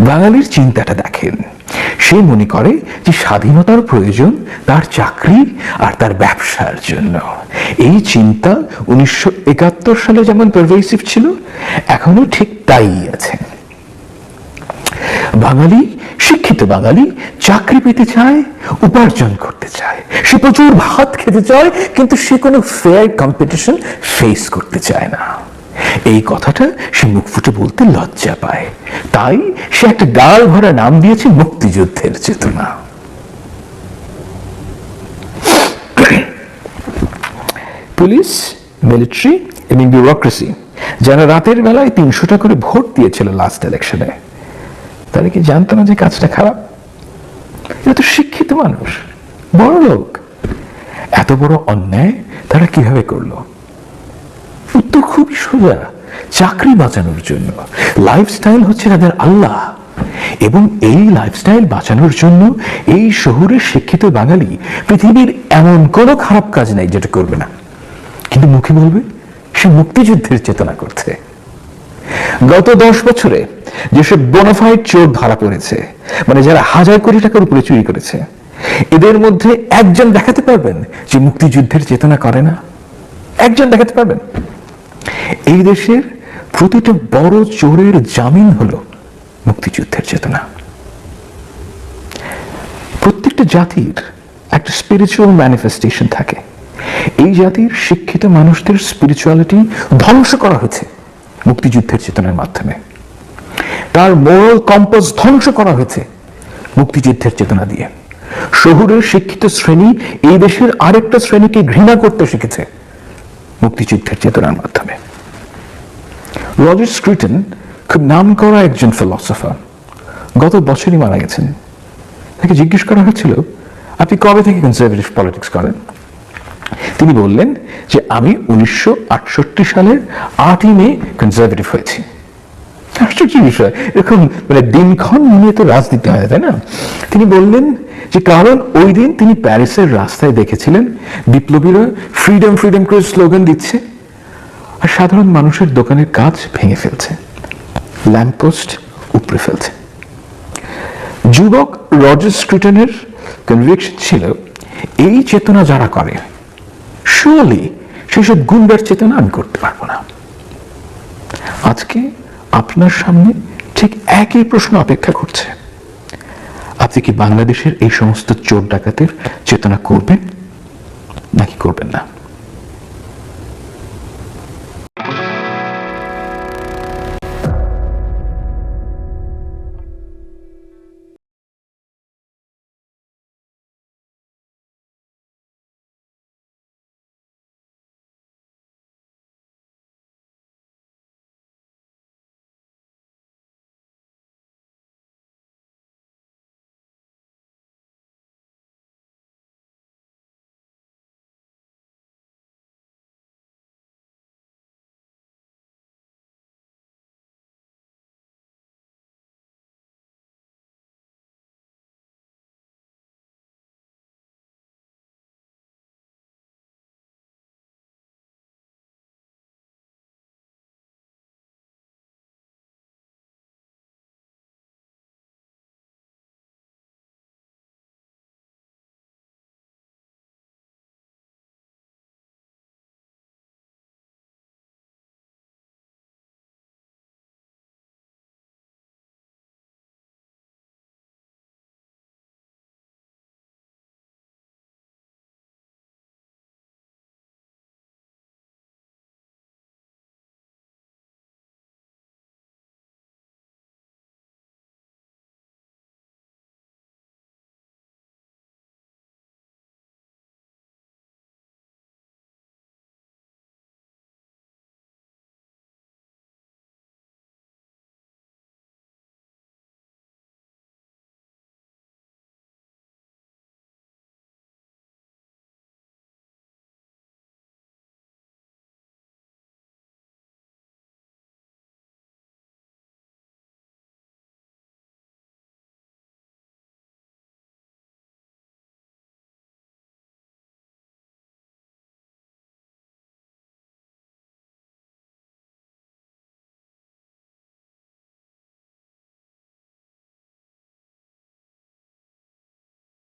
বাঙালির চিন্তাটা দেখেন। সে মনে করে যে স্বাধীনতার প্রয়োজন তার চাকরি আর তার ব্যবসার জন্য। এই চিন্তা উনিশশো একাত্তর সালে যেমন পারভেসিভ ছিল, এখনও ঠিক তাই আছে। বাঙালি শিক্ষিত বাঙালি চাকরি পেতে চায়, উপার্জন করতে চায়। সে প্রচুর ভাত খেতে চায়, কিন্তু সে কোনো ফেয়ার কম্পিটিশন ফেস করতে চায় না। এই কথাটা সে মুখ ফুটে বলতে লজ্জা পায়। তাই সে একটা ডাল ভরা নাম দিয়েছে মুক্তিযুদ্ধের চেতনা। পুলিশ, মিলিটারি এবং বিউরোক্রেসি যারা রাতের বেলায় তিনশোটা করে ভোট দিয়েছিল লাস্ট ইলেকশনে তারা কি জানতো না যে কাজটা খারাপ? এরা তো শিক্ষিত মানুষ, বড় লোক। এত বড় অন্যায় তারা কীভাবে করল? উত্তর খুবই সোজা, চাকরি বাঁচানোর জন্য। লাইফস্টাইল হচ্ছে তাদের আল্লাহ। এবং এই লাইফস্টাইল বাঁচানোর জন্য এই শহরের শিক্ষিত বাঙালি পৃথিবীর এমন কোনো খারাপ কাজ নাই যেটা করবে না। কিন্তু মুখে বলবে, সে মুক্তিযুদ্ধের চেতনা করছে। গত দশ বছরে যেসব বোনাফাইড চোর ধরা পড়েছে মানে যারা হাজার কোটি টাকার উপরে চুরি করেছে, এদের মধ্যে একজন দেখাতে পারবেন যে মুক্তিযুদ্ধের চেতনা করে না? একজন দেখাতে পারবেন? এই দেশের প্রতিটা বড় চোরের জামিন হলো মুক্তিযুদ্ধের চেতনা। প্রত্যেকটা জাতির একটা স্পিরিচুয়াল ম্যানিফেস্টেশন থাকে। এই জাতির শিক্ষিত মানুষদের স্পিরিচুয়ালিটি ধ্বংস করা হয়েছে। মুক্তিযুদ্ধের চেতনার মাধ্যমে। তার মোরাল কম্পাস ধ্বংস করা হয়েছে মুক্তিযুদ্ধের চেতনা দিয়ে। শহুরের শিক্ষিত শ্রেণি এই দেশের আরেকটা শ্রেণীকে ঘৃণা করতে শিখেছে মুক্তিযুদ্ধের চেতনার মাধ্যমে। রজার স্ক্রিটন খুব নাম করা একজন ফিলসফার গত বছরই মারা গেছেন। তাকে জিজ্ঞেস করা হয়েছিল, আপনি কবে থেকে কনজারভেটিভ পলিটিক্স করেন? তিনি বললেন যে আমি উনিশশো সালের আটই মে কনজারভেটিভ হয়েছি। আশ্চর্য বিষয়। এরকম মানে দিনক্ষণ নিয়ে তো রাজনীতি হয় তাই না? তিনি বললেন যে কারণ ওই দিন তিনি প্যারিসের রাস্তায় দেখেছিলেন বিপ্লবীরা ফ্রিডম ফ্রিডম করে স্লোগান দিচ্ছে আর সাধারণ মানুষের দোকানের কাজ ভেঙে ফেলছে ল্যাম্পপোস্ট উপড়ে ফেলছে। যুবক রজার স্ক্রিটনের কনভিকশন ছিল, এই চেতনা যারা করে শিওরলি সেসব গুন্ডার চেতনা আমি করতে পারব না। আজকে আপনার সামনে ঠিক একই প্রশ্ন অপেক্ষা করছে। আপনি কি বাংলাদেশের এই সমস্ত চোর ডাকাতের চেতনা করবেন? নাকি করবেন না?